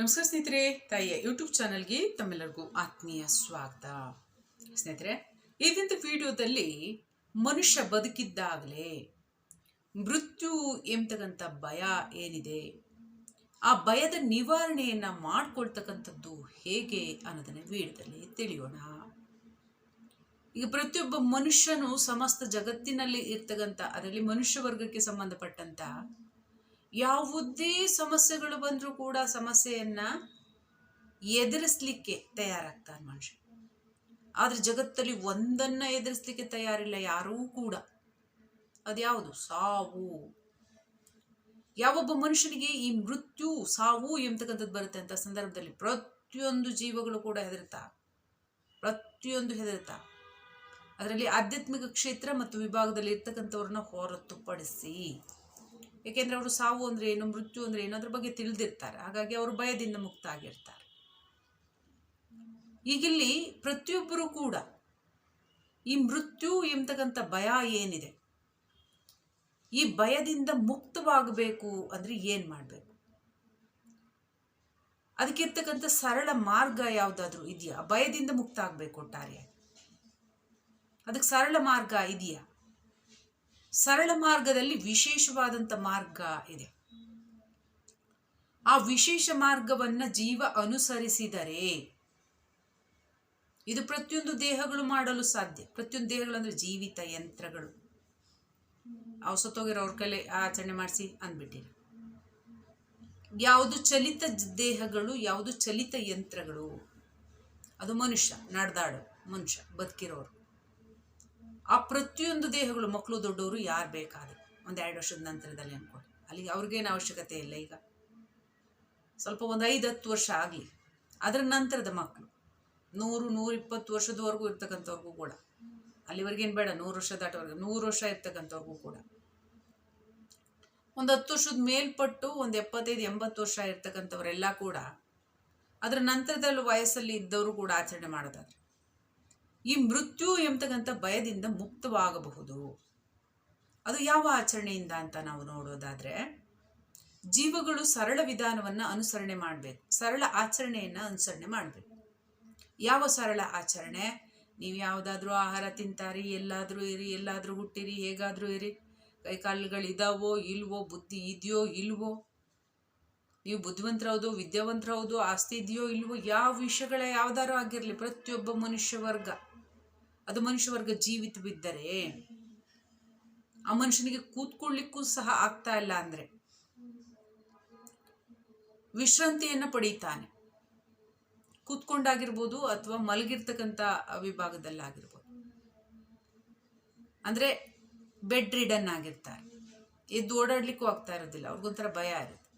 ನಮಸ್ಕಾರ ಸ್ನೇಹಿತರೆ, ತಾಯಿಯ ಯೂಟ್ಯೂಬ್ ಚಾನಲ್ಗೆ ತಮ್ಮೆಲ್ಲರಿಗೂ ಆತ್ಮೀಯ ಸ್ವಾಗತ. ಸ್ನೇಹಿತರೆ ದಿನದ ವಿಡಿಯೋದಲ್ಲಿ ಮನುಷ್ಯ ಬದುಕಿದ್ದಾಗಲೇ ಮೃತ್ಯು ಎಂಬತಕ್ಕಂಥ ಭಯ ಏನಿದೆ? ಆ ಭಯದ ನಿವಾರಣೆಯನ್ನು ಮಾಡಿಕೊಳ್ತಕ್ಕಂಥದ್ದು ಹೇಗೆ ಅನ್ನೋದನ್ನ ವಿಡಿಯೋದಲ್ಲಿ ತಿಳಿಯೋಣ. ಈಗ ಪ್ರತಿಯೊಬ್ಬ ಮನುಷ್ಯನು ಸಮಸ್ತ ಜಗತ್ತಿನಲ್ಲಿ ಇರ್ತಕ್ಕಂಥ, ಅದರಲ್ಲಿ ಮನುಷ್ಯ ವರ್ಗಕ್ಕೆ ಸಂಬಂಧಪಟ್ಟಂತ ಯಾವುದೇ ಸಮಸ್ಯೆಗಳು ಬಂದರೂ ಕೂಡ ಸಮಸ್ಯೆಯನ್ನ ಎದುರಿಸ್ಲಿಕ್ಕೆ ತಯಾರಾಗ್ತಾರೆ ಮನುಷ್ಯ. ಆದ್ರೆ ಜಗತ್ತಲ್ಲಿ ಒಂದನ್ನ ಎದುರಿಸ್ಲಿಕ್ಕೆ ತಯಾರಿಲ್ಲ ಯಾರೂ ಕೂಡ. ಅದ್ಯಾವುದು? ಸಾವು. ಯಾವೊಬ್ಬ ಮನುಷ್ಯನಿಗೆ ಈ ಮೃತ್ಯು, ಸಾವು ಎಂಬತಕ್ಕಂಥದ್ದು ಬರುತ್ತೆ ಅಂತ ಸಂದರ್ಭದಲ್ಲಿ ಪ್ರತಿಯೊಂದು ಜೀವಗಳು ಕೂಡ ಹೆದರ್ತಾ ಪ್ರತಿಯೊಂದು ಹೆದರ್ತಾ ಅದರಲ್ಲಿ ಆಧ್ಯಾತ್ಮಿಕ ಕ್ಷೇತ್ರ ಮತ್ತು ವಿಭಾಗದಲ್ಲಿ ಇರ್ತಕ್ಕಂಥವ್ರನ್ನ ಹೊರತುಪಡಿಸಿ ಏಕೆಂದ್ರೆ ಅವರು ಸಾವು ಅಂದ್ರೆ ಏನು, ಮೃತ್ಯು ಅಂದ್ರೆ ಏನು, ಅದ್ರ ಬಗ್ಗೆ ತಿಳಿದಿರ್ತಾರೆ. ಹಾಗಾಗಿ ಅವರು ಭಯದಿಂದ ಮುಕ್ತ ಆಗಿರ್ತಾರೆ ಈಗಿಲ್ಲಿ ಪ್ರತಿಯೊಬ್ಬರೂ ಕೂಡ ಈ ಮೃತ್ಯು ಎಂಬತಕ್ಕಂಥ ಭಯ ಏನಿದೆ? ಈ ಭಯದಿಂದ ಮುಕ್ತವಾಗಬೇಕು ಅಂದ್ರೆ ಏನು ಮಾಡಬೇಕು? ಅದಕ್ಕಿರ್ತಕ್ಕಂಥ ಸರಳ ಮಾರ್ಗ ಯಾವುದಾದ್ರೂ ಇದೆಯಾ? ಭಯದಿಂದ ಮುಕ್ತ ಆಗಬೇಕು ಒಟ್ಟಾರೆ. ಅದಕ್ಕೆ ಸರಳ ಮಾರ್ಗ ಇದೆಯಾ? ಸರಳ ಮಾರ್ಗದಲ್ಲಿ ವಿಶೇಷವಾದಂಥ ಮಾರ್ಗ ಇದೆ. ಆ ವಿಶೇಷ ಮಾರ್ಗವನ್ನು ಜೀವ ಅನುಸರಿಸಿದರೆ ಇದು ಪ್ರತಿಯೊಂದು ದೇಹಗಳು ಮಾಡಲು ಸಾಧ್ಯ. ಪ್ರತಿಯೊಂದು ದೇಹಗಳು ಅಂದ್ರೆ ಜೀವಿತ ಯಂತ್ರಗಳು. ಅವು ಸತ್ತೋಗಿರೋ ಅವ್ರ ಕಲೆ ಆಚರಣೆ ಮಾಡಿಸಿ ಅಂದ್ಬಿಟ್ಟಿರಿ. ಯಾವುದು ಚಲಿತ ದೇಹಗಳು, ಯಾವುದು ಚಲಿತ ಯಂತ್ರಗಳು. ಅದು ಮನುಷ್ಯ, ನಡೆದಾಡು ಮನುಷ್ಯ, ಬದುಕಿರೋರು. ಆ ಪ್ರತಿಯೊಂದು ದೇಹಗಳು ಮಕ್ಕಳು ದೊಡ್ಡವರು ಯಾರು ಬೇಕಾದ್ರು. ಒಂದು ಎರಡು ವರ್ಷದ ನಂತರದಲ್ಲಿ ಅಂದ್ಕೊಳ್ಳಿ ಅಲ್ಲಿಗೆ ಅವ್ರಿಗೇನು ಅವಶ್ಯಕತೆ ಇಲ್ಲ ಈಗ. ಸ್ವಲ್ಪ ಒಂದು ಐದು ಹತ್ತು ವರ್ಷ ಆಗಲಿ. ಅದರ ನಂತರದ ಮಕ್ಕಳು ನೂರು ನೂರ ಇಪ್ಪತ್ತು ವರ್ಷದವರೆಗೂ ಇರ್ತಕ್ಕಂಥವ್ರಿಗೂ ಕೂಡ. ಅಲ್ಲಿವರೆಗೇನು ಬೇಡ, ನೂರು ವರ್ಷ ದಾಟೋವರೆಗೆ, ನೂರು ವರ್ಷ ಇರ್ತಕ್ಕಂಥವ್ರಿಗೂ ಕೂಡ. ಒಂದು ಹತ್ತು ವರ್ಷದ ಮೇಲ್ಪಟ್ಟು ಒಂದು ಎಪ್ಪತ್ತೈದು, ಎಂಬತ್ತು ವರ್ಷ ಇರ್ತಕ್ಕಂಥವರೆಲ್ಲ ಕೂಡ ಅದರ ನಂತರದಲ್ಲಿ ವಯಸ್ಸಲ್ಲಿ ಇದ್ದವರು ಕೂಡ ಆಚರಣೆ ಮಾಡೋದಾದ್ರೆ. ಈ ಮೃತ್ಯು ಎಂಬತಕ್ಕಂಥ ಭಯದಿಂದ ಮುಕ್ತವಾಗಬಹುದು. ಅದು ಯಾವ ಆಚರಣೆಯಿಂದ ಅಂತ ನಾವು ನೋಡೋದಾದ್ರೆ, ಜೀವಗಳು ಸರಳ ವಿಧಾನವನ್ನು ಅನುಸರಣೆ ಮಾಡಬೇಕು. ಸರಳ ಆಚರಣೆಯನ್ನು ಅನುಸರಣೆ ಮಾಡಬೇಕು. ಯಾವ ಸರಳ ಆಚರಣೆ? ನೀವು ಯಾವುದಾದ್ರೂ ಆಹಾರ ತಿಂತಾರಿ, ಎಲ್ಲಾದರೂ ಇರಿ, ಎಲ್ಲಾದರೂ ಹುಟ್ಟಿರಿ, ಹೇಗಾದರೂ ಇರಿ. ಕೈಕಾಲುಗಳು ಇದಾವೋ, ಇಲ್ವೋ, ಬುದ್ಧಿ ಇದೆಯೋ, ಇಲ್ವೋ? ನೀವು ಬುದ್ಧಿವಂತರೌದು, ವಿದ್ಯಾವಂತರೌದು, ಆಸ್ತಿ ಇದೆಯೋ, ಇಲ್ವೋ? ಯಾವ ವಿಷಯಗಳ ಯಾವ್ದಾರು ಆಗಿರಲಿ, ಪ್ರತಿಯೊಬ್ಬ ಮನುಷ್ಯ ವರ್ಗ. ಅದು ಮನುಷ್ಯ ವರ್ಗ ಜೀವಿತವಿದ್ದರೆ ಆ ಮನುಷ್ಯನಿಗೆ ಕೂತ್ಕೊಳ್ಳಿಕ್ಕೂ ಸಹ ಆಗ್ತಾ ಇಲ್ಲ ಅಂದ್ರೆ ವಿಶ್ರಾಂತಿಯನ್ನ ಪಡೀತಾನೆ. ಕೂತ್ಕೊಂಡಾಗಿರ್ಬೋದು ಅಥವಾ ಮಲಗಿರ್ತಕ್ಕಂಥ ವಿಭಾಗದಲ್ಲಾಗಿರ್ಬೋದು. ಅಂದ್ರೆ ಬೆಡ್ ರಿಡನ್ ಆಗಿರ್ತಾರೆ. ಎದ್ದು ಓಡಾಡ್ಲಿಕ್ಕೂ ಆಗ್ತಾ ಇರೋದಿಲ್ಲ, ಅವ್ರಿಗೊಂಥರ ಭಯ ಇರುತ್ತೆ.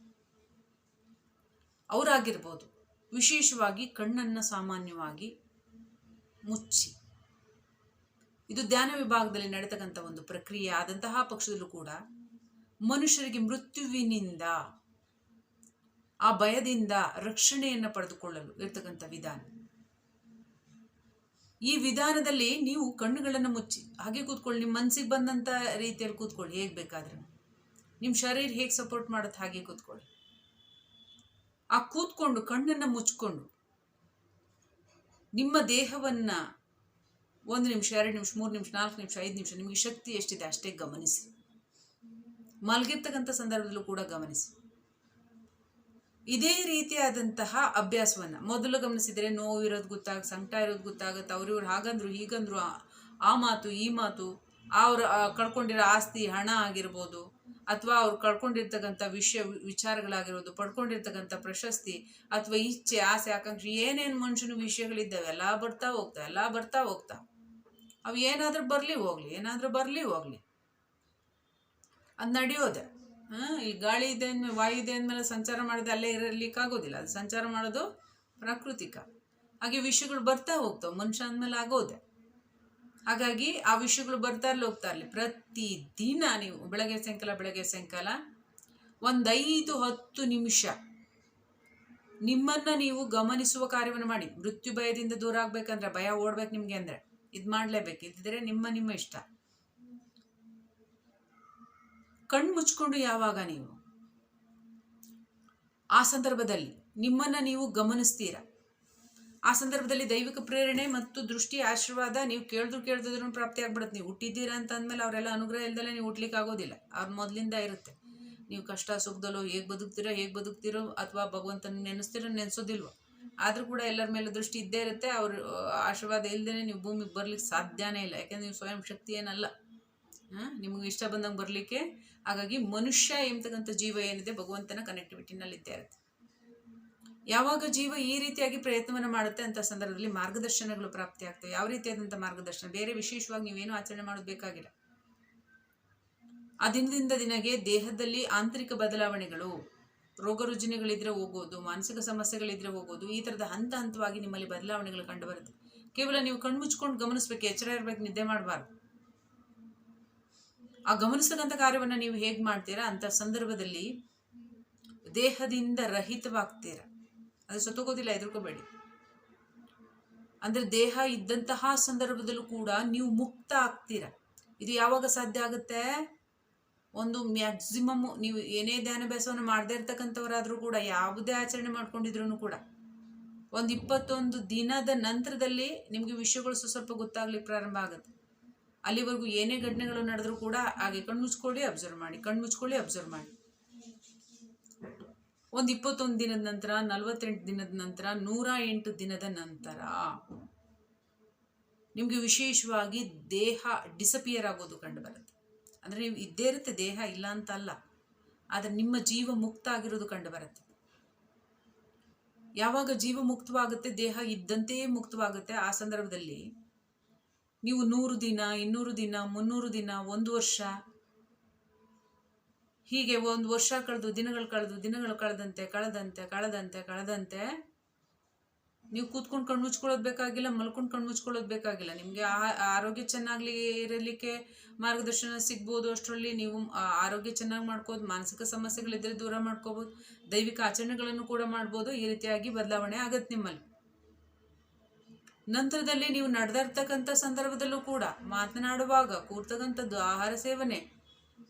ಅವರಾಗಿರ್ಬೋದು. ವಿಶೇಷವಾಗಿ ಕಣ್ಣನ್ನು ಸಾಮಾನ್ಯವಾಗಿ ಮುಚ್ಚಿ. ಇದು ಧ್ಯಾನ ವಿಭಾಗದಲ್ಲಿ ನಡೆತಕ್ಕಂಥ ಒಂದು ಪ್ರಕ್ರಿಯೆ ಆದಂತಹ ಪಕ್ಷದಲ್ಲೂ ಕೂಡ ಮನುಷ್ಯರಿಗೆ ಮೃತ್ಯುವಿನಿಂದ, ಆ ಭಯದಿಂದ ರಕ್ಷಣೆಯನ್ನು ಪಡೆದುಕೊಳ್ಳಲು ಇರ್ತಕ್ಕಂಥ ವಿಧಾನ. ಈ ವಿಧಾನದಲ್ಲಿ ನೀವು ಕಣ್ಣುಗಳನ್ನು ಮುಚ್ಚಿ, ಹಾಗೆ ಕೂತ್ಕೊಳ್ಳಿ ನಿಮ್ಮ ಮನಸ್ಸಿಗೆ ಬಂದಂಥ ರೀತಿಯಲ್ಲಿ ಕೂತ್ಕೊಳ್ಳಿ, ಹೇಗೆ ಬೇಕಾದ್ರೆ. ನಿಮ್ಮ ಶರೀರ ಹೇಗೆ ಸಪೋರ್ಟ್ ಮಾಡುತ್ತೆ ಹಾಗೆ ಕೂತ್ಕೊಳ್ಳಿ. ಆ ಕೂತ್ಕೊಂಡು, ಕಣ್ಣನ್ನು ಮುಚ್ಕೊಂಡು, ನಿಮ್ಮ ದೇಹವನ್ನ ಒಂದು ನಿಮಿಷ, ಎರಡು ನಿಮಿಷ, ಮೂರು ನಿಮಿಷ, ನಾಲ್ಕು ನಿಮಿಷ, ಐದು ನಿಮಿಷ, ನಿಮಗೆ ಶಕ್ತಿ ಎಷ್ಟಿದೆ ಅಷ್ಟೇ ಗಮನಿಸಿ. ಮಲಗಿರ್ತಕ್ಕಂಥ ಸಂದರ್ಭದಲ್ಲೂ ಕೂಡ ಗಮನಿಸಿ. ಇದೇ ರೀತಿಯಾದಂತಹ ಅಭ್ಯಾಸವನ್ನು ಮೊದಲು ಗಮನಿಸಿದರೆ ನೋವು ಇರೋದು ಗೊತ್ತಾಗ, ಸಂಕಟ ಇರೋದು ಗೊತ್ತಾಗುತ್ತೆ, ಅವ್ರಿವ್ರು ಹಾಗಂದ್ರು, ಹೀಗಂದ್ರು, ಆ- ಮಾತು, ಈ ಮಾತು, ಅವ್ರು ಕಳ್ಕೊಂಡಿರೋ ಆಸ್ತಿ, ಹಣ ಆಗಿರ್ಬೋದು, ಅಥವಾ ಅವ್ರು ಕಳ್ಕೊಂಡಿರ್ತಕ್ಕಂಥ ವಿಷಯ, ವಿಚಾರಗಳಾಗಿರ್ಬೋದು, ಪಡ್ಕೊಂಡಿರ್ತಕ್ಕಂಥ ಪ್ರಶಸ್ತಿ, ಅಥವಾ ಇಚ್ಛೆ, ಆಸೆ, ಆಕಾಂಕ್ಷೆ, ಏನೇನು ಮನುಷ್ಯನ ವಿಷಯಗಳಿದ್ದಾವೆ, ಎಲ್ಲ ಬರ್ತಾ ಹೋಗ್ತಾ, ಎಲ್ಲ ಬರ್ತಾ ಹೋಗ್ತಾ. ಅವು ಏನಾದರೂ ಬರಲಿ ಹೋಗ್ಲಿ, ಏನಾದರೂ ಬರಲಿ ಹೋಗಲಿ. ಅದು ನಡೆಯೋದೆ. ಹಾಂ, ಈ ಗಾಳಿ ಇದೆ ಅಂದ್ಮೇಲೆ ವಾಯು ಇದೆ ಅಂದಮೇಲೆ ಸಂಚಾರ ಮಾಡೋದು ಅಲ್ಲೇ ಇರಲಿಕ್ಕಾಗೋದಿಲ್ಲ ಅದು ಸಂಚಾರ ಮಾಡೋದು ಪ್ರಾಕೃತಿಕ. ಹಾಗೆ ವಿಷಯಗಳು ಬರ್ತಾ ಹೋಗ್ತಾವೆ, ಮನುಷ್ಯ ಅಂದಮೇಲೆ ಆಗೋದೆ. ಹಾಗಾಗಿ ಆ ವಿಷಯಗಳು ಬರ್ತಾ ಇರಲಿ, ಹೋಗ್ತಾ ಇರಲಿ. ಪ್ರತಿ ದಿನ ನೀವು ಬೆಳಗ್ಗೆ ಸಾಯಂಕಾಲ ಬೆಳಗ್ಗೆ ಸಾಯಂಕಾಲ ಒಂದೈದು ಹತ್ತು ನಿಮಿಷ ನಿಮ್ಮನ್ನ ನೀವು ಗಮನಿಸುವ ಕಾರ್ಯವನ್ನು ಮಾಡಿ. ಮೃತ್ಯು ಭಯದಿಂದ ದೂರ ಆಗಬೇಕಂದ್ರೆ, ಭಯ ಓಡ್ಬೇಕು ನಿಮಗೆ ಅಂದ್ರೆ. ಇದು ಮಾಡಲೇಬೇಕು. ಇದ್ದಿದ್ರೆ ನಿಮ್ಮ ನಿಮ್ಮ ಇಷ್ಟ. ಕಣ್ಣು ಮುಚ್ಕೊಂಡು ಯಾವಾಗ ನೀವು? ಆ ಸಂದರ್ಭದಲ್ಲಿ ನಿಮ್ಮನ್ನು ನೀವು ಗಮನಿಸ್ತೀರ? ಆ ಸಂದರ್ಭದಲ್ಲಿ ದೈವಿಕ ಪ್ರೇರಣೆ ಮತ್ತು ದೃಷ್ಟಿ, ಆಶೀರ್ವಾದ ನೀವು ಕೇಳಿದ್ರು ಕೇಳ್ದಿದ್ರು ಪ್ರಾಪ್ತಿ ಆಗ್ಬಿಡುತ್ತೆ. ನೀವು ಹುಟ್ಟಿದ್ದೀರಾ ಅಂತ ಅಂದಮೇಲೆ ಅವರೆಲ್ಲ ಅನುಗ್ರಹ ಇಲ್ದಲೆ ನೀವು ಹುಟ್ಲಿಕ್ಕೆ ಆಗೋದಿಲ್ಲ. ಅವ್ರ ಮೊದಲಿಂದ ಇರುತ್ತೆ. ನೀವು ಕಷ್ಟ ಸುಖದಲ್ಲೋ ಹೇಗೆ ಬದುಕ್ತೀರೋ, ಹೇಗೆ ಬದುಕ್ತಿರೋ ಅಥವಾ ಭಗವಂತನ ನೆನೆಸ್ತಿರೋ ನೆನೆಸೋದಿಲ್ವೋ? ಆದರೂ ಕೂಡ ಎಲ್ಲರ ಮೇಲೆ ದೃಷ್ಟಿ ಇದ್ದೇ ಇರುತ್ತೆ. ಅವ್ರ ಆಶೀರ್ವಾದ ಇಲ್ಲದೇ ನೀವು ಭೂಮಿಗೆ ಬರ್ಲಿಕ್ಕೆ ಸಾಧ್ಯನೇ ಇಲ್ಲ. ಯಾಕೆಂದ್ರೆ ನೀವು ಸ್ವಯಂ ಶಕ್ತಿ ಏನಲ್ಲ. ನಿಮಗೆ ಇಷ್ಟ ಬಂದಂಗೆ ಬರಲಿಕ್ಕೆ. ಹಾಗಾಗಿ ಮನುಷ್ಯ ಎಂಬತಕ್ಕಂಥ ಜೀವ ಏನಿದೆ ಭಗವಂತನ ಕನೆಕ್ಟಿವಿಟಿನಲ್ಲಿ ಇದ್ದೇ ಇರುತ್ತೆ. ಯಾವಾಗ ಜೀವ ಈ ರೀತಿಯಾಗಿ ಪ್ರಯತ್ನವನ್ನು ಮಾಡುತ್ತೆ ಅಂತ ಸಂದರ್ಭದಲ್ಲಿ ಮಾರ್ಗದರ್ಶನಗಳು ಪ್ರಾಪ್ತಿ ಆಗ್ತವೆ. ಯಾವ ರೀತಿಯಾದಂಥ ಮಾರ್ಗದರ್ಶನ? ಬೇರೆ ವಿಶೇಷವಾಗಿ ನೀವೇನು ಆಚರಣೆ ಮಾಡೋದು ಆ ದಿನದಿಂದ ದಿನಗೆ ದೇಹದಲ್ಲಿ ಆಂತರಿಕ ಬದಲಾವಣೆಗಳು. ರೋಗ ರುಜಿನಗಳಿದ್ರೆ ಹೋಗೋದು, ಮಾನಸಿಕ ಸಮಸ್ಯೆಗಳಿದ್ರೆ ಹೋಗೋದು, ಈ ಥರದ ಹಂತ ಹಂತವಾಗಿ ನಿಮ್ಮಲ್ಲಿ ಬದಲಾವಣೆಗಳು ಕಂಡು ಬರುತ್ತೆ ಕೇವಲ ನೀವು ಕಣ್ಮುಚ್ಕೊಂಡು ಗಮನಿಸ್ಬೇಕು, ಎಚ್ಚರ ಇರ್ಬೇಕು, ನಿದ್ದೆ ಮಾಡಬಾರ್ದು. ಆ ಗಮನಿಸ್ತಕ್ಕಂಥ ಕಾರ್ಯವನ್ನು ನೀವು ಹೇಗೆ ಮಾಡ್ತೀರಾ? ಅಂತ ಸಂದರ್ಭದಲ್ಲಿ ದೇಹದಿಂದ ರಹಿತವಾಗ್ತೀರ? ಅದು ಸತ್ತೋಗೋದಿಲ್ಲ ಎದುರ್ಕೋಬೇಡಿ ಅಂದ್ರೆ ದೇಹ ಇದ್ದಂತಹ ಸಂದರ್ಭದಲ್ಲೂ ಕೂಡ ನೀವು ಮುಕ್ತ ಆಗ್ತೀರ? ಇದು ಯಾವಾಗ ಸಾಧ್ಯ ಆಗುತ್ತೆ? ಒಂದು ಮ್ಯಾಕ್ಸಿಮಮ್ ನೀವು ಏನೇ ಧ್ಯಾನಾಭ್ಯಾಸವನ್ನು ಮಾಡದೇ ಇರ್ತಕ್ಕಂಥವರಾದರೂ ಕೂಡ, ಯಾವುದೇ ಆಚರಣೆ ಮಾಡ್ಕೊಂಡಿದ್ರು ಕೂಡ, ಒಂದು ಇಪ್ಪತ್ತೊಂದು ದಿನದ ನಂತರದಲ್ಲಿ ನಿಮಗೆ ವಿಷಯಗಳು ಸ್ವಲ್ಪ ಗೊತ್ತಾಗ್ಲಿಕ್ಕೆ ಪ್ರಾರಂಭ ಆಗುತ್ತೆ. ಅಲ್ಲಿವರೆಗೂ ಏನೇ ಘಟನೆಗಳು ನಡೆದರೂ ಕೂಡ ಹಾಗೆ ಕಣ್ಮುಚ್ಕೊಳ್ಳಿ ಅಬ್ಸರ್ವ್ ಮಾಡಿ ಕಣ್ಮುಚ್ಕೊಳ್ಳಿ ಅಬ್ಸರ್ವ್ ಮಾಡಿ. ಒಂದು ಇಪ್ಪತ್ತೊಂದು ದಿನದ ನಂತರ, ನಲವತ್ತೆಂಟು ದಿನದ ನಂತರ, ನೂರ ಎಂಟು ದಿನದ ನಂತರ ನಿಮಗೆ ವಿಶೇಷವಾಗಿ ದೇಹ ಡಿಸಪಿಯರ್ ಆಗೋದು ಕಂಡು ಬರುತ್ತೆ. ಅಂದರೆ ನೀವು ಇದ್ದೇ ಇರುತ್ತೆ ದೇಹ ಇಲ್ಲ ಅಂತ ಅಲ್ಲ ಆದರೆ ನಿಮ್ಮ ಜೀವ ಮುಕ್ತ ಆಗಿರೋದು ಕಂಡು ಬರುತ್ತೆ ಯಾವಾಗ ಜೀವ ಮುಕ್ತವಾಗುತ್ತೆ, ದೇಹ ಇದ್ದಂತೆಯೇ ಮುಕ್ತವಾಗುತ್ತೆ, ಆ ಸಂದರ್ಭದಲ್ಲಿ ನೀವು ನೂರು ದಿನ, ಇನ್ನೂರು ದಿನ, ಮುನ್ನೂರು ದಿನ, ಒಂದು ವರ್ಷ, ಹೀಗೆ ಒಂದು ವರ್ಷ ಕಳೆದು, ದಿನಗಳು ಕಳೆದು, ದಿನಗಳು ಕಳೆದಂತೆ ಕಳೆದಂತೆ ಕಳೆದಂತೆ ಕಳೆದಂತೆ ನೀವು ಕೂತ್ಕೊಂಡು ಕಣ್ಣು ಮುಚ್ಕೊಳ್ಳೋದು ಬೇಕಾಗಿಲ್ಲ, ಮಲ್ಕೊಂಡು ಕಣ್ಣು ಮುಚ್ಕೊಳ್ಳೋದು ಬೇಕಾಗಿಲ್ಲ. ನಿಮಗೆ ಆರೋಗ್ಯ ಚೆನ್ನಾಗ್ಲಿ ಇರಲಿಕ್ಕೆ ಮಾರ್ಗದರ್ಶನ ಸಿಗ್ಬೋದು ಅಷ್ಟರಲ್ಲಿ ನೀವು ಆರೋಗ್ಯ ಚೆನ್ನಾಗಿ ಮಾಡ್ಕೋದು ಮಾನಸಿಕ ಸಮಸ್ಯೆಗಳಿದ್ದರೆ ದೂರ ಮಾಡ್ಕೋಬೋದು, ದೈವಿಕ ಆಚರಣೆಗಳನ್ನು ಕೂಡ ಮಾಡ್ಬೋದು. ಈ ರೀತಿಯಾಗಿ ಬದಲಾವಣೆ ಆಗತ್ತೆ ನಿಮ್ಮಲ್ಲಿ. ನಂತರದಲ್ಲಿ ನೀವು ನಡೆದಿರ್ತಕ್ಕಂಥ ಸಂದರ್ಭದಲ್ಲೂ ಕೂಡ ಮಾತನಾಡುವಾಗ, ಕೂರ್ತಕ್ಕಂಥದ್ದು ಆಹಾರ ಸೇವನೆ,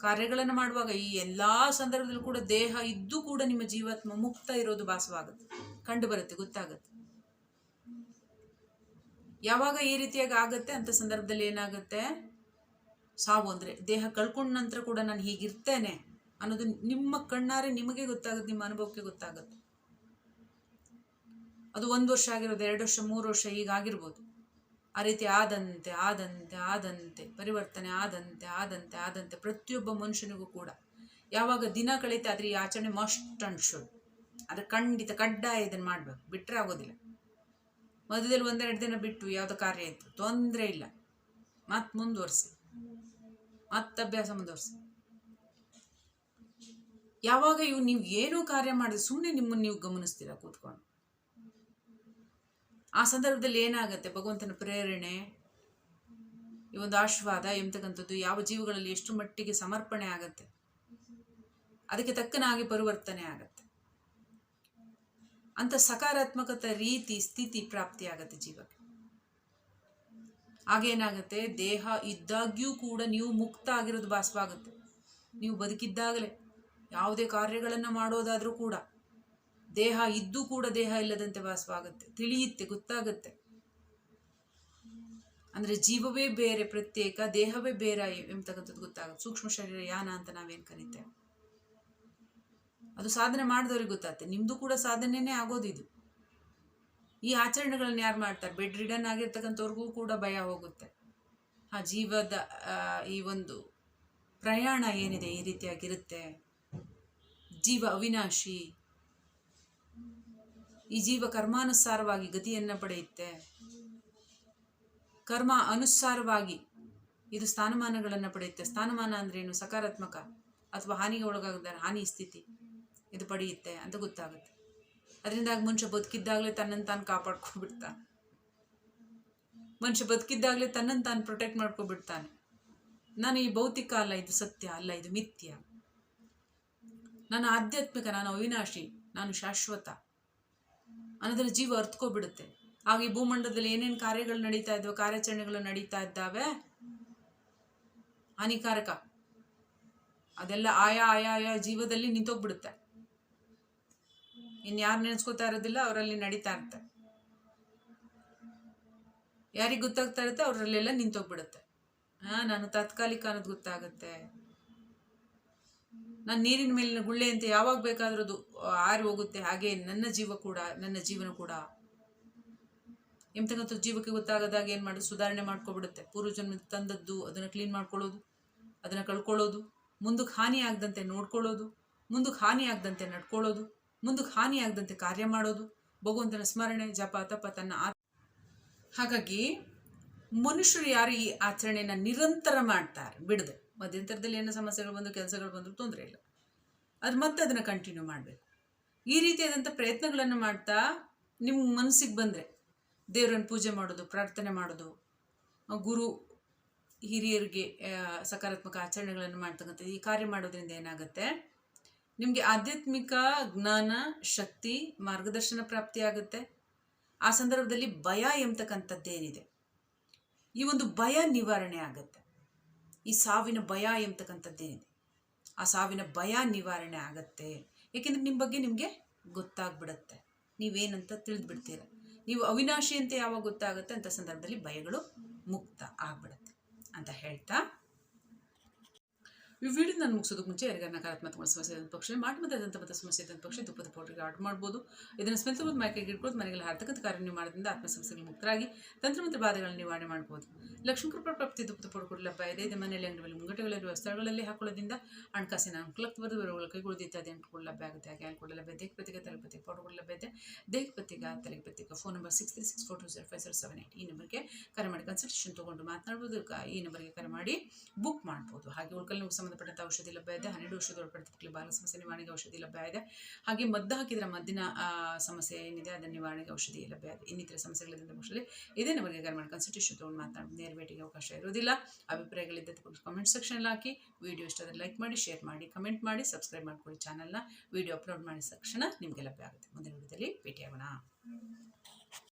ಕಾರ್ಯಗಳನ್ನು ಮಾಡುವಾಗ ಈ ಎಲ್ಲ ಸಂದರ್ಭದಲ್ಲೂ ಕೂಡ ದೇಹ ಇದ್ದು ಕೂಡ ನಿಮ್ಮ ಜೀವಾತ್ಮ ಮುಕ್ತ ಇರೋದು ಭಾಸವಾಗುತ್ತೆ ಕಂಡು ಬರುತ್ತೆ ಗೊತ್ತಾಗುತ್ತೆ. ಯಾವಾಗ ಈ ರೀತಿಯಾಗಿ ಆಗುತ್ತೆ ಅಂತ ಸಂದರ್ಭದಲ್ಲಿ ಏನಾಗುತ್ತೆ? ಸಾವು ಅಂದರೆ ದೇಹ ಕಳ್ಕೊಂಡ ನಂತರ ಕೂಡ ನಾನು ಹೀಗಿರ್ತೇನೆ ಅನ್ನೋದು ನಿಮ್ಮ ಕಣ್ಣಾರೆ ನಿಮಗೆ ಗೊತ್ತಾಗುತ್ತೆ, ನಿಮ್ಮ ಅನುಭವಕ್ಕೆ ಗೊತ್ತಾಗುತ್ತೆ. ಅದು ಒಂದು ವರ್ಷ ಆಗಿರೋದು, ಎರಡು ವರ್ಷ, ಮೂರು ವರ್ಷ ಹೀಗಾಗಿರ್ಬೋದು. ಆ ರೀತಿ ಆದಂತೆ ಆದಂತೆ ಆದಂತೆ, ಪರಿವರ್ತನೆ ಆದಂತೆ ಆದಂತೆ ಆದಂತೆ ಪ್ರತಿಯೊಬ್ಬ ಮನುಷ್ಯನಿಗೂ ಕೂಡ. ಯಾವಾಗ ದಿನ ಕಳೀತಾ ಆದರೆ ಈ ಆಚರಣೆ ಮಸ್ಟ್ ಅಂಡ್ ಶುಡ್ ಆದರೆ ಖಂಡಿತ ಕಡ್ಡಾಯ ಇದನ್ನು ಮಾಡಬೇಕು. ಬಿಟ್ಟರೆ ಆಗೋದಿಲ್ಲ. ಮಧ್ಯದಲ್ಲಿ ಒಂದೆರಡು ದಿನ ಬಿಟ್ಟು ಯಾವುದೋ ಕಾರ್ಯ ಇತ್ತು. ತೊಂದರೆ ಇಲ್ಲ. ಮತ್ತೆ ಮುಂದುವರಿಸಿ. ಮತ್ತೆ ಅಭ್ಯಾಸ ಮುಂದುವರಿಸಿ. ಯಾವಾಗ ಇವು ನೀವು ಏನೂ ಕಾರ್ಯ ಮಾಡಿದ್ರೆ ಸುಮ್ಮನೆ ನಿಮ್ಮನ್ನು ನೀವು ಗಮನಿಸ್ತೀರಾ ಕೂತ್ಕೊಂಡು? ಆ ಸಂದರ್ಭದಲ್ಲಿ ಏನಾಗುತ್ತೆ? ಭಗವಂತನ ಪ್ರೇರಣೆ, ಈ ಒಂದು ಆಶೀರ್ವಾದ ಎಂಬತಕ್ಕಂಥದ್ದು ಯಾವ ಜೀವಗಳಲ್ಲಿ ಎಷ್ಟು ಮಟ್ಟಿಗೆ ಸಮರ್ಪಣೆ ಆಗತ್ತೆ? ಅದಕ್ಕೆ ತಕ್ಕನಾಗಿ ಪರಿವರ್ತನೆ ಆಗತ್ತೆ. ಅಂತ ಸಕಾರಾತ್ಮಕತೆ ರೀತಿ ಸ್ಥಿತಿ ಪ್ರಾಪ್ತಿ ಆಗತ್ತೆ ಜೀವಕ್ಕೆ. ಆಗೇನಾಗುತ್ತೆ ದೇಹ ಇದ್ದಾಗ್ಯೂ ಕೂಡ ನೀವು ಮುಕ್ತ ಆಗಿರೋದು ಭಾಸವಾಗುತ್ತೆ ನೀವು ಬದುಕಿದ್ದಾಗಲೇ ಯಾವುದೇ ಕಾರ್ಯಗಳನ್ನು ಮಾಡೋದಾದರೂ ಕೂಡ ದೇಹ ಇದ್ದೂ ಕೂಡ ದೇಹ ಇಲ್ಲದಂತೆ ಭಾಸವಾಗುತ್ತೆ ತಿಳಿಯುತ್ತೆ, ಗೊತ್ತಾಗುತ್ತೆ. ಅಂದರೆ ಜೀವವೇ ಬೇರೆ ಪ್ರತ್ಯೇಕ, ದೇಹವೇ ಬೇರೆ ಎಂಬತಕ್ಕಂಥದ್ದು ಗೊತ್ತಾಗುತ್ತೆ. ಸೂಕ್ಷ್ಮ ಶರೀರ ಯಾನ ಅಂತ ನಾವೇನು ಕರಿತೇವೆ? ಅದು ಸಾಧನೆ ಮಾಡಿದವ್ರಿಗೆ ಗೊತ್ತಾಗುತ್ತೆ ನಿಮ್ಮದು ಕೂಡ ಸಾಧನೆನೇ ಇದು. ಈ ಆಚರಣೆಗಳನ್ನ ಯಾರು ಮಾಡ್ತಾರೆ? ಬೆಡ್ ರಿಡನ್ ಆಗಿರ್ತಕ್ಕಂಥವ್ರಿಗೂ ಕೂಡ ಭಯ ಹೋಗುತ್ತೆ. ಆ ಜೀವದ ಈ ಒಂದು ಪ್ರಯಾಣ ಏನಿದೆ ಈ ರೀತಿಯಾಗಿರುತ್ತೆ? ಜೀವ ಅವಿನಾಶಿ. ಈ ಜೀವ ಕರ್ಮಾನುಸಾರವಾಗಿ ಗತಿಯನ್ನು ಪಡೆಯುತ್ತೆ. ಕರ್ಮ ಅನುಸಾರವಾಗಿ ಇದು ಸ್ಥಾನಮಾನಗಳನ್ನು ಪಡೆಯುತ್ತೆ. ಸ್ಥಾನಮಾನ ಅಂದ್ರೇನು ಸಕಾರಾತ್ಮಕ ಅಥವಾ ಹಾನಿಗೆ ಒಳಗಾಗದ ಹಾನಿ ಸ್ಥಿತಿ. ಇದು ಪಡೆಯುತ್ತೆ ಅಂತ ಗೊತ್ತಾಗುತ್ತೆ. ಅದರಿಂದಾಗಿ ಮನುಷ್ಯ ಬದುಕಿದ್ದಾಗಲೇ ತನ್ನನ್ನು ತಾನು ಕಾಪಾಡ್ಕೊಬಿಡ್ತಾನೆ ಮನುಷ್ಯ ಬದುಕಿದ್ದಾಗಲೇ ತನ್ನನ್ನು ತಾನು ಪ್ರೊಟೆಕ್ಟ್ ಮಾಡ್ಕೊಬಿಡ್ತಾನೆ ನಾನು ಈ ಭೌತಿಕ ಅಲ್ಲ, ಇದು ಸತ್ಯ ಅಲ್ಲ, ಇದು ಮಿಥ್ಯ. ನಾನು ಆಧ್ಯಾತ್ಮಿಕ, ನಾನು ಅವಿನಾಶಿ, ನಾನು ಶಾಶ್ವತ. ಅನ್ನೋದ್ರ ಜೀವ ಅರ್ಥಕೋಬಿಡುತ್ತೆ ಆಗ ಈ ಭೂಮಂಡಲದಲ್ಲಿ ಏನೇನು ಕಾರ್ಯಗಳು ನಡೀತಾ ಇದ್ದಾವೆ ಕಾರ್ಯಾಚರಣೆಗಳು ನಡೀತಾ ಇದ್ದಾವೆ, ಹಾನಿಕಾರಕ. ಅದೆಲ್ಲ ಆಯಾ ಆಯಾ ಆಯಾ ಜೀವದಲ್ಲಿ ನಿಂತೋಗ್ಬಿಡುತ್ತೆ. ಇನ್ನು ಯಾರು ನೆನೆಸ್ಕೋತಾ ಇರೋದಿಲ್ಲ, ಅವರಲ್ಲಿ ನಡೀತಾ ಇರುತ್ತೆ. ಯಾರಿಗೆ ಗೊತ್ತಾಗ್ತಾ ಇರುತ್ತೆ, ಅವರಲ್ಲೆಲ್ಲ ನಿಂತೋಗ್ಬಿಡುತ್ತೆ. ಹಾಂ, ನಾನು ತಾತ್ಕಾಲಿಕ ಅನ್ನೋದು ಗೊತ್ತಾಗುತ್ತೆ. ನಾನು ನೀರಿನ ಮೇಲಿನ ಗುಳ್ಳೆ ಅಂತ ಯಾವಾಗ ಬೇಕಾದ್ರೂ ಅದು ಆರಿ ಹೋಗುತ್ತೆ. ಹಾಗೆ ನನ್ನ ಜೀವ ಕೂಡ, ನನ್ನ ಜೀವನ ಕೂಡ. ಎಂತಕ್ಕಂಥ ಜೀವಕ್ಕೆ ಗೊತ್ತಾಗದಾಗ ಏನು ಮಾಡೋದು ಸುಧಾರಣೆ ಮಾಡ್ಕೊಬಿಡುತ್ತೆ. ಪೂರ್ವಜನ್ಮ ತಂದದ್ದು, ಅದನ್ನು ಕ್ಲೀನ್ ಮಾಡ್ಕೊಳ್ಳೋದು, ಅದನ್ನು ಕಳ್ಕೊಳ್ಳೋದು ಮುಂದಕ್ಕೆ ಹಾನಿ ಆಗದಂತೆ ನೋಡ್ಕೊಳ್ಳೋದು ಮುಂದಕ್ಕೆ ಹಾನಿ ಆಗದಂತೆ ನಡ್ಕೊಳ್ಳೋದು. ಮುಂದಕ್ಕೆ ಹಾನಿಯಾಗದಂತೆ ಕಾರ್ಯ ಮಾಡೋದು. ಭಗವಂತನ ಸ್ಮರಣೆ, ಜಪ, ತಪ ತನ್ನ ಆ ಹಾಗಾಗಿ ಮನುಷ್ಯರು ಯಾರು ಈ ಆಚರಣೆಯನ್ನು ನಿರಂತರ ಮಾಡ್ತಾರೆ? ಬಿಡದೆ. ಮಧ್ಯಂತರದಲ್ಲಿ ಏನೋ ಸಮಸ್ಯೆಗಳು ಬಂದು, ಕೆಲಸಗಳು ಬಂದರೂ ತೊಂದರೆ ಇಲ್ಲ. ಅದು ಮತ್ತೆ ಅದನ್ನು ಕಂಟಿನ್ಯೂ ಮಾಡಬೇಕು. ಈ ರೀತಿಯಾದಂಥ ಪ್ರಯತ್ನಗಳನ್ನು ಮಾಡ್ತಾ ನಿಮ್ಮ ಮನಸ್ಸಿಗೆ ಬಂದರೆ, ದೇವರನ್ನು ಪೂಜೆ ಮಾಡೋದು, ಪ್ರಾರ್ಥನೆ ಮಾಡೋದು, ಗುರು ಹಿರಿಯರಿಗೆ ಸಕಾರಾತ್ಮಕ ಆಚರಣೆಗಳನ್ನು ಮಾಡ್ತಕ್ಕಂಥದ್ದು ಈ ಕಾರ್ಯ ಮಾಡೋದ್ರಿಂದ ಏನಾಗುತ್ತೆ? ನಿಮಗೆ ಆಧ್ಯಾತ್ಮಿಕ ಜ್ಞಾನ, ಶಕ್ತಿ, ಮಾರ್ಗದರ್ಶನ ಪ್ರಾಪ್ತಿಯಾಗುತ್ತೆ ಆ ಸಂದರ್ಭದಲ್ಲಿ ಭಯ ಎಂಬತಕ್ಕಂಥದ್ದೇನಿದೆ ಈ ಒಂದು ಭಯ ನಿವಾರಣೆ ಆಗುತ್ತೆ. ಈ ಸಾವಿನ ಭಯ ಎಂಬತಕ್ಕಂಥದ್ದೇನಿದೆ ಆ ಸಾವಿನ ಭಯ ನಿವಾರಣೆ ಆಗುತ್ತೆ. ಏಕೆಂದರೆ ನಿಮ್ಮ ಬಗ್ಗೆ ನಿಮಗೆ ಗೊತ್ತಾಗ್ಬಿಡತ್ತೆ. ನೀವೇನಂತ ತಿಳಿದ್ಬಿಡ್ತೀರ? ನೀವು ಅವಿನಾಶಿ ಅಂತ ಯಾವಾಗ ಗೊತ್ತಾಗುತ್ತೆ? ಅಂತ ಸಂದರ್ಭದಲ್ಲಿ ಭಯಗಳು ಮುಕ್ತ ಆಗ್ಬಿಡುತ್ತೆ ಅಂತ ಹೇಳ್ತಾ ವಿಡಿಯೋ ನಾನು ಮುಗಿಸೋದಕ್ಕೆ ಮುಂಚೆ ಯಾರಿಗಾರ ನಕಾರಾತ್ಮಕ ಸಮಸ್ಯೆ ಇದ್ದ ಪಕ್ಷ ಮಾಟ ಮತದಂತ ಮತ್ತು ಸಮಸ್ಯೆ ಇದ್ದ ಪಕ್ಷ, ತುಪ್ಪದ ಪೌಡ್ರಿಗೆ ಆರ್ಡರ್ ಮಾಡ್ಬೋದು. ಇದನ್ನು ಸ್ಮೆಲ್ತಬಹುದು ಮೈಕೈಗೆ ಇಟ್ಕೊಂಡು ಮನೆಗೆಲ್ಲ ಹರ್ತಕ್ಕಂಥ ಕಾರ್ಯ ನೀವು ಮಾಡೋದ್ರಿಂದ ಆತ್ಮ ಸಮಸ್ಯೆಗಳು ಮುಕ್ತರಾಗಿ ತಂತ್ರಮಂತ್ರ ಬಾಧೆಗಳನ್ನು ನಿವಾರಣೆ ಮಾಡ್ಬೋದು. ಲಕ್ಷ್ಮೀ ಕೃಪಾ ಪ್ರಾಪ್ತಿ ತುಪ್ಪದ ಪೌಡರ್ ಲಭ್ಯ ಇದೆ. ಇದು ಮನೆಯಲ್ಲಿ ಅಂಗಡಿಗಳಲ್ಲಿ ಮುಂಗಟಗಳಿರುವ ಸ್ಥಳಗಳಲ್ಲಿ ಹಾಕೊಳ್ಳೋದ್ರಿಂದ ಹಣಕಾಸಿನ ಅನುಕೂಲಕ್ಕೆ ಬರೋದು ಬರುವಗಳ ಕೈಗಳು ಇತ್ಯಾದಿ ಅಂಟ್ಕೊಂಡು ಲಭ್ಯ ಆಗುತ್ತೆ. ಹಾಗೆ ಅನ್ಕೊಳ್ಳ ಲಭ್ಯ ದೇಹ ಪ್ರತಿಗೆ ತಲೆಪತಿ ಪೌಡರ್ಗಳು ಲಭ್ಯ ಇದೆ ದೇಹ ಪ್ರತಿಗ ತಲೆಗೆ phone number six three six four two zero five zero seven eight ಈ ನಂಬರ್ಗೆ ಕರೆ ಮಾಡಿ, ಕನ್ಸಲ್ಟೇಷನ್ ತೊಗೊಂಡು ಮಾತನಾಡ್ಬೋದು ಈ ನಂಬರ್ಗೆ ಕರೆ ಮಾಡಿ ಬುಕ್ ಮಾಡ್ಬೋದು. ಹಾಗೆ ಉಳ್ಕಲ್ಲಿಗೆ ಸಂಬಂಧಪಟ್ಟಂಥ ಔಷಧಿ ಲಭ್ಯ ಇದೆ, ಹನ್ನೆರಡು ಔಷಧಿ ಒಳಪಡ್ತಕ್ಕಲ್ಲಿ ಬಾಲ ಸಮಸ್ಯೆ ನಿವಾರಣೆಗೆ ಔಷಧಿ ಲಭ್ಯ ಇದೆ. ಹಾಗೆ ಮದ್ದು ಹಾಕಿದ್ರೆ ಮದ್ದಿನ ಸಮಸ್ಯೆ ಏನಿದೆ, ಅದನ್ನ ನಿವಾರಣೆಗೆ ಔಷಧಿ ಲಭ್ಯ ಇದೆ. ಇನ್ನಿತರ ಸಮಸ್ಯೆಗಳಿಂದ ಮುಖ್ಯದಲ್ಲಿ ಇದೇ ನಮಗೆ ಕರೆ ಮಾಡಿ ಕನ್ಸಲ್ಟೇಷನ್ ತೊಗೊಂಡು ಮಾತನಾಡಿ, ನೇರ ಭೇಟಿಗೆ ಅವಕಾಶ ಇರೋದಿಲ್ಲ ಅಭಿಪ್ರಾಯಗಳಿದ್ದ ಕಮೆಂಟ್ ಸೆಕ್ಷನ್ ಹಾಕಿ ವಿಡಿಯೋ ಇಷ್ಟಾದ್ರೆ ಲೈಕ್ ಮಾಡಿ ಶೇರ್ ಮಾಡಿ ಕಮೆಂಟ್ ಮಾಡಿ ಸಬ್ಸ್ಕ್ರೈಬ್ ಮಾಡ್ಕೊಳ್ಳಿ ಚಾನಲ್ನ ವಿಡಿಯೋ ಅಪ್ಲೋಡ್ ಮಾಡಿದ ತಕ್ಷಣ ನಿಮಗೆ ಲಭ್ಯ ಆಗುತ್ತೆ. ಮುಂದಿನ ವಿಡಿಯೋದಲ್ಲಿ ಭೇಟಿಯಾಗೋಣ.